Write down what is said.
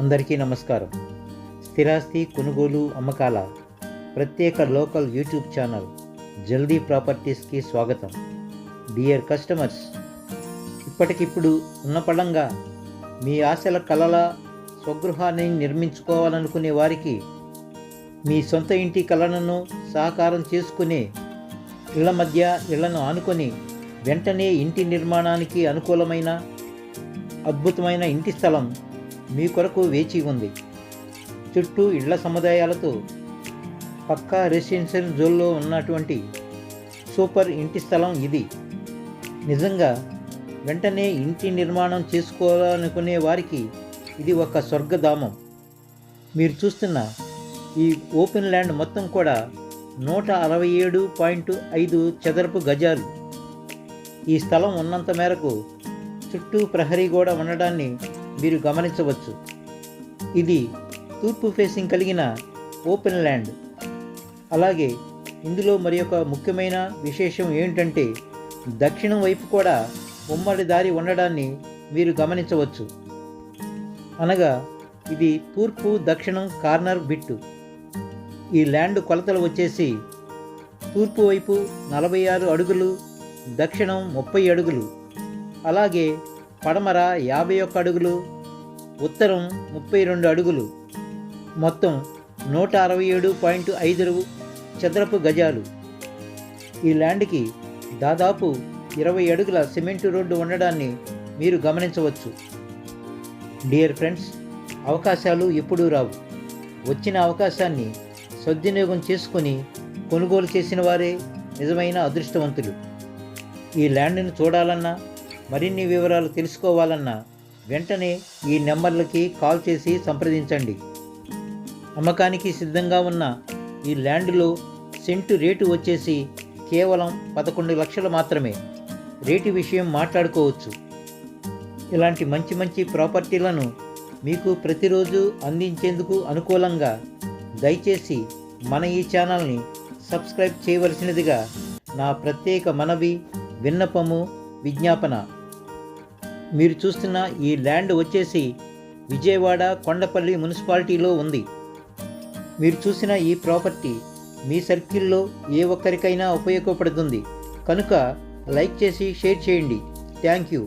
అందరికీ నమస్కారం. స్థిరాస్తి కొనుగోలు అమ్మకాల ప్రత్యేక లోకల్ యూట్యూబ్ ఛానల్ జల్దీ ప్రాపర్టీస్కి స్వాగతం. డియర్ కస్టమర్స్ ఇప్పటికిప్పుడు ఉన్న పడంగా మీ ఆశల కలల స్వగృహాన్ని నిర్మించుకోవాలనుకునే వారికి మీ సొంత ఇంటి కలలను సహకారం చేసుకునే ఇళ్ళ మధ్య ఇళ్ళను ఆనుకొని వెంటనే ఇంటి నిర్మాణానికి అనుకూలమైన అద్భుతమైన ఇంటి స్థలం మీ కొరకు వేచి ఉంది. చుట్టూ ఇళ్ళ సముదాయాలతో పక్కా రెసిడెన్షియల్ జోన్లో ఉన్నటువంటి సూపర్ ఇంటి స్థలం ఇది. నిజంగా వెంటనే ఇంటి నిర్మాణం చేసుకోవాలనుకునే వారికి ఇది ఒక స్వర్గధామం. మీరు చూస్తున్న ఈ ఓపెన్ ల్యాండ్ మొత్తం కూడా నూట అరవై ఏడు పాయింట్ ఐదు చదరపు గజాలు. ఈ స్థలం ఉన్నంత మేరకు చుట్టూ ప్రహరీ గోడ ఉండడాన్ని మీరు గమనించవచ్చు. ఇది తూర్పు ఫేసింగ్ కలిగిన ఓపెన్ ల్యాండ్. అలాగే ఇందులో మరి ఒక ముఖ్యమైన విశేషం ఏమిటంటే దక్షిణం వైపు కూడా ఉమ్మడి దారి ఉండడాన్ని మీరు గమనించవచ్చు. అనగా ఇది తూర్పు దక్షిణం కార్నర్ బిట్టు. ఈ ల్యాండ్ కొలతలు వచ్చేసి తూర్పు వైపు నలభై ఆరు అడుగులు దక్షిణం ముప్పై అడుగులు. అలాగే పడమర యాభై ఒక్క అడుగులు ఉత్తరం ముప్పై రెండు అడుగులు మొత్తం నూట అరవై ఏడు పాయింట్ ఐదు చదరపు గజాలు. ఈ ల్యాండ్కి దాదాపు ఇరవై అడుగుల సిమెంటు రోడ్డు ఉండడాన్ని మీరు గమనించవచ్చు. డియర్ ఫ్రెండ్స్ అవకాశాలు ఎప్పుడూ రావు. వచ్చిన అవకాశాన్ని సద్వినియోగం చేసుకొని కొనుగోలు చేసిన వారే నిజమైన అదృష్టవంతులు. ఈ ల్యాండ్ను చూడాలన్నా మరిన్ని వివరాలు తెలుసుకోవాలన్నా వెంటనే ఈ నెంబర్లకి కాల్ చేసి సంప్రదించండి. అమ్మకానికి సిద్ధంగా ఉన్న ఈ ల్యాండ్లో సెంటు రేటు వచ్చేసి కేవలం పదకొండు లక్షలు మాత్రమే. రేటు విషయం మాట్లాడుకోవచ్చు. ఇలాంటి మంచి మంచి ప్రాపర్టీలను మీకు ప్రతిరోజు అందించేందుకు అనుకూలంగా దయచేసి మన ఈ ఛానల్ని సబ్స్క్రైబ్ చేయవలసినదిగా నా ప్రత్యేక మనవి విన్నపము విజ్ఞాపన. మీరు చూస్తున్న ఈ ల్యాండ్ వచ్చేసి విజయవాడ కొండపల్లి మున్సిపాలిటీలో ఉంది. మీరు చూసిన ఈ ప్రాపర్టీ మీ సర్కిల్లో ఏ ఒక్కరికైనా ఉపయోగపడుతుంది. కనుక లైక్ చేసి షేర్ చేయండి. Thank you.